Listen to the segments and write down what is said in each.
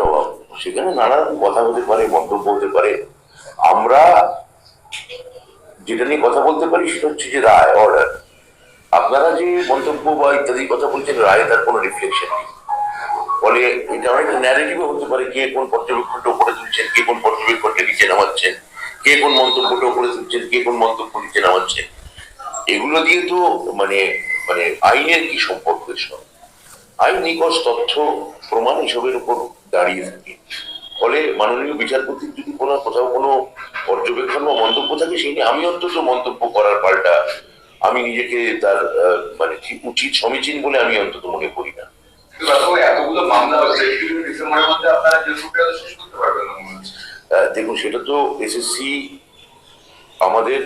জবাব। সেখানে নানান কথা হতে পারে, মন্তব্য হতে পারে। আমরা যেটা নিয়ে কথা বলতে পারি সেটা হচ্ছে যে রায় অর্ডার আপনারা যে মন্তব্য বা ইত্যাদি কথা বলছেন, রায় তার কোনো রিফ্লেকশন নেই। ফলে এটা অনেক ন্যারেটিভও হতে পারে, কে কোন পর্যবেক্ষণটা উপরে তুলছেন, কে কোন পর্যবেক্ষণটা নিচে নামাচ্ছেন, কে কোন মন্তব্যটা উপরে তুলছেন, কে কোন মন্তব্য নিচে নামাচ্ছেন। এগুলো দিয়ে তো মানে মানে আইনের কি সম্পর্ক এসব? আইন নিকষ তথ্য প্রমাণ এসবের উপর দাঁড়িয়ে থাকে। ফলে মাননীয় বিচারপতির যদি কোনো কোথাও কোনো পর্যবেক্ষণ বা মন্তব্য থাকে সেই নিয়ে আমি অন্তত মন্তব্য করার পাল্টা আমি নিজেকে তার মানে উচিত সমীচীন বলে আমি অন্তত মনে করি না। এতগুলো মামলা হচ্ছে ডিসেম্বরের মধ্যে আপনারা শেষ করতে পারবেন না হচ্ছে। আহ, দেখুন সেটা তো এসএসসি আমাদের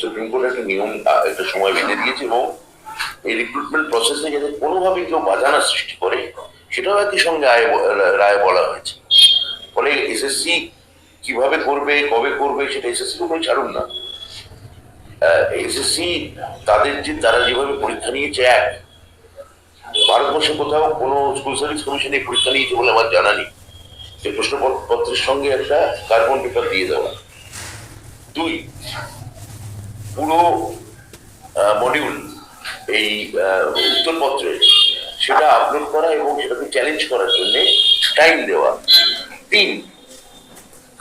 সুপ্রিম কোর্ট একটা নিয়ম একটা সময় বেঁধে দিয়েছে এবং এই রিক্রুটমেন্ট প্রসেসে যাতে কোনোভাবে কেউ বাধা না সৃষ্টি করে, সেটাও একই সঙ্গে আয় রায় বলা হয়েছে। ফলে এসএসসি কীভাবে করবে, কবে করবে, সেটা এসএসসি কোনো ছাড়ুন না। এসএসসি তাদের যে, তারা যেভাবে পরীক্ষা নিয়েছে, এক। ভারতবর্ষে কোথাও কোনো স্কুল সার্ভিস কমিশন এই পরীক্ষা নিয়েছে বলে আমার জানা নেই। যে প্রশ্নপত্রের সঙ্গে একটা কার্বন পেপার দিয়ে দেওয়া। দুই, পুরো মডিউল এই উত্তরপত্রে সেটা আপলোড করা এবং সেটাকে চ্যালেঞ্জ করার জন্য টাইম দেওয়া। তিন,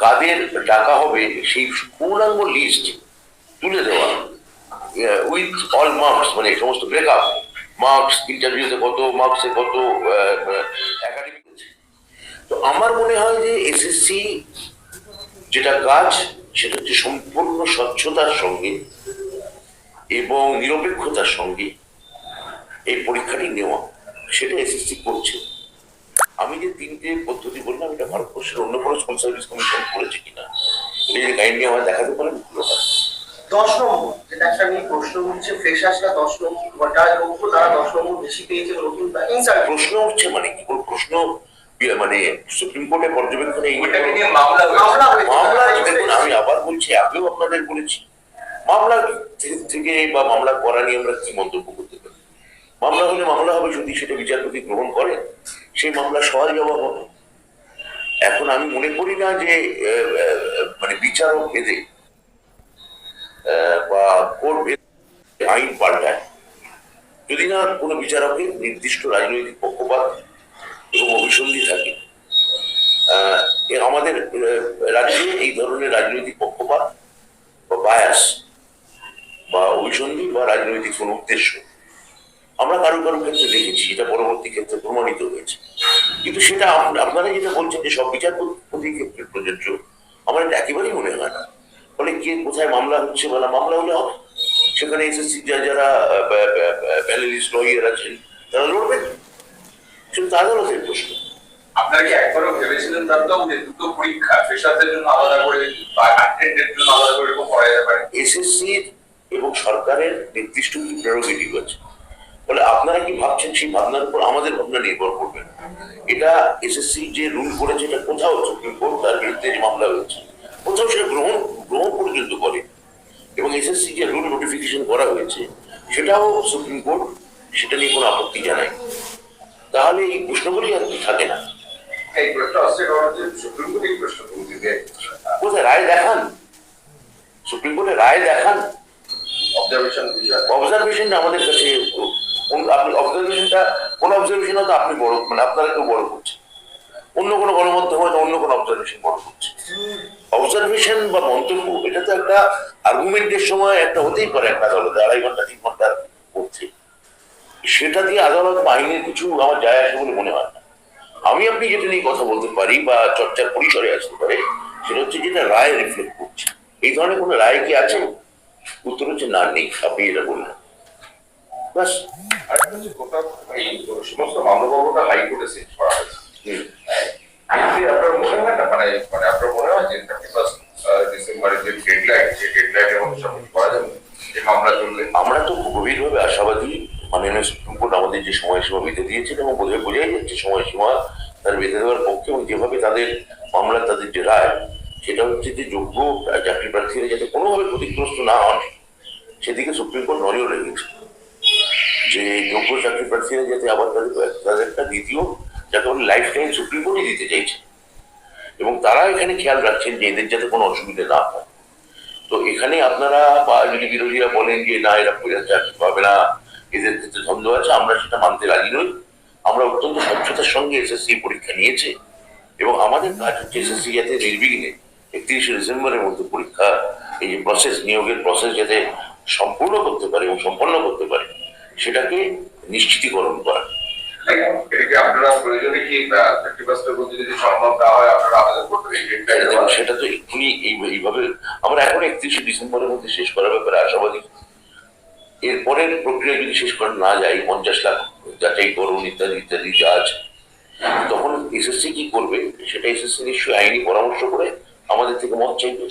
কাদের ডাকা হবে সেই পূর্ণাঙ্গ লিস্ট তুলে দেওয়া। উইথ অল মার্কস মানে সমস্ত ব্রেকআপ মার্কস ইন্টারভিউতে কত মার্কসে কত তো আমার মনে হয় যে এসএসসি যেটা কাজ, সেটা হচ্ছে সম্পূর্ণ স্বচ্ছতার সঙ্গে এবং নিরপেক্ষতার সঙ্গে এই পরীক্ষাটি নেওয়া সেটা এসএসসি করছে। আমি যে তিনটে পদ্ধতি বললাম এটা ভারতবর্ষের অন্য কোনো স্কুল সার্ভিস কমিশন করেছে কিনা এটা গাইড নিয়ে আমার দেখাতে পারেন দশ নম্বর যেটা একটা নিয়ে প্রশ্ন উঠছে ফ্রেশার্সরা দশ নম্বর যারা যোগ্য তারা দশ নম্বর বেশি পেয়েছে নতুন প্রশ্ন উঠছে মানে কি কোনো প্রশ্ন ইয়ে মানে সুপ্রিম কোর্টে পর্যবেক্ষণে এই মামলা। মামলা দেখুন আমি আবার বলছি আগেও আপনাদের বলেছি মামলা থেকে- বা মামলা করা নিয়ে আমরা কি মন্তব্য করতে পারি? মামলা হলে মামলা হবে যদি সেটা বিচারপতি গ্রহণ করে, সেই মামলা সহজ জবাব হবে। এখন আমি মনে করি না যে মানে বিচারক ভেদে বা কোর্ট ভেদে আইন পাল্টায়। যদি না কোনো বিচারকের নির্দিষ্ট রাজনৈতিক পক্ষপাত এবং অভিসন্ধি থাকে আমাদের রাজ্যে এই ধরনের রাজনৈতিক পক্ষপাত বা বায়াস বা অভিসন্ধি বা রাজনৈতিক কোনো উদ্দেশ্য। আমরা কারও কারও ক্ষেত্রে দেখেছি এটা পরবর্তী ক্ষেত্রে প্রমাণিত হয়েছে। কিন্তু সেটা আপনারা যেটা বলছেন যে সব বিচারপতির ক্ষেত্রে প্রযোজ্য আমার এটা একেবারেই মনে হয় না। ফলে কে কোথায় মামলা হচ্ছে বা না মামলা হলে হবে। সেখানে এসএসসি যারা প্যানেলিস্ট লয়ার আছেন তারা লড়বেন। সেটা তো আদালতের প্রশ্ন। আপনারা কি একবারও ভেবেছিলেন তারপর যে দুটো পরীক্ষা ফ্রেশারদের জন্য আলাদা করে বা জন্য আলাদা করে এরকম করা যেতে পারে? এসএসসির এবং সরকারের নির্দিষ্ট কিছু প্রেরোগেটিভ আছে। ফলে আপনারা কি ভাবছেন সেই ভাবনার উপর আমাদের ভাবনা নির্ভর করবে? এটা এসএসসি যে রুল করেছে এটা কোথাও সুপ্রিম কোর্ট তার বিরুদ্ধে যে মামলা হয়েছে কোথাও সেটা গ্রহণ গ্রহণ পর্যন্ত করে। এবং এসএসসি যে রুল নোটিফিকেশন করা হয়েছে সেটাও সুপ্রিম কোর্ট সেটা নিয়ে কোনো আপত্তি জানায়। তাহলে এই প্রশ্নগুলি আর কি থাকে না? কোথায়? রায় দেখান। সুপ্রিম কোর্টে রায় দেখান। অবজারভেশন বিষয় অবজারভেশনটা আমাদের কাছে আপনি অবজারভেশনটা কোন অবজারভেশন হয়তো আপনি বড় মানে আপনারা কেউ বড় করছেন অন্য কোনো গণমাধ্যম হয়তো অন্য কোনো অবজারভেশন বড় করছে। অবজারভেশন বা মন্তব্য, এটা তো একটা আর্গুমেন্টের সময় একটা হতেই পারে একটা আদালতে, আড়াই ঘণ্টা, তিন ঘণ্টার মধ্যে। সেটা দিয়ে আদালত বা আইনের কিছু আমার যায় আসে বলে মনে হয় না। আমি আপনি যেটা নিয়ে কথা বলতে পারি বা চর্চার পরিসরে আসতে পারে, সেটা হচ্ছে যেটা রায় রিফ্লেক্ট করছে। এই ধরনের কোনো রায় কি আছে? উত্তর হচ্ছে না নেই আপনি এটা বললেন গোটা এই সমস্ত হাইকোর্টে সেট করা হয়েছে। আপনার মনে হয় না মানে মানে আপনার মনে হয় যে থার্টি ফার্স্ট ডিসেম্বরের যে ডেডলাইন সেই ডেডলাইনের মধ্যে সব কিছু করা যাবে? যে মামলা চললে? আমরা তো গভীরভাবে আশাবাদী মাননীয় সুপ্রিম কোর্ট আমাদের যে সময়সীমা বেঁধে দিয়েছেন এবং বোধহয় বোঝাই যাচ্ছে সময়সীমা তার বেঁধে দেওয়ার পক্ষে এবং যেভাবে তাদের মামলা তাদের যে রায় সেটা হচ্ছে যে যোগ্য চাকরি প্রার্থীরা যাতে কোনোভাবে ক্ষতিগ্রস্ত না হন সেদিকে সুপ্রিম কোর্ট নজর রেখেছে। যে যোগ্য চাকরি প্রার্থীরা যাতে আবার তাদের একটা দ্বিতীয়, যাতে বলে লাইফ টাইম সুপ্রিম কোর্টই দিতে চাইছে। এবং তারা এখানে খেয়াল রাখছেন যে এদের যাতে কোনো অসুবিধা না হয়। তো এখানে আপনারা বা যদি বিরোধীরা বলেন যে না, এরা চাকরি পাবে না, এদের ক্ষেত্রে ধন্দ আছে, আমরা সেটা মানতে রাজি নই। আমরা অত্যন্ত স্বচ্ছতার সঙ্গে এসএসসি পরীক্ষা নিয়েছে এবং আমাদের কাজ হচ্ছে এসএসসি যাতে নির্বিঘ্নে একত্রিশে ডিসেম্বরের মধ্যে পরীক্ষা এই যে প্রসেস নিয়োগের প্রসেস যাতে সম্পূর্ণ করতে পারে এবং সম্পন্ন করতে পারে সেটাকে নিশ্চিতকরণ করা। সেটা তো এক্ষুনি এইভাবে আমরা এখন একত্রিশে ডিসেম্বরের মধ্যে শেষ করার ব্যাপারে আশাবাদী। এরপরের প্রক্রিয়া যদি শেষ করা না যায় পঞ্চাশ লাখ যাচাই করুন ইত্যাদি ইত্যাদি যা আছে তখন এসএসসি কি করবে? সেটা এসএসসি নিশ্চয়ই আইনি পরামর্শ করে আমাদের থেকে মত চাইবে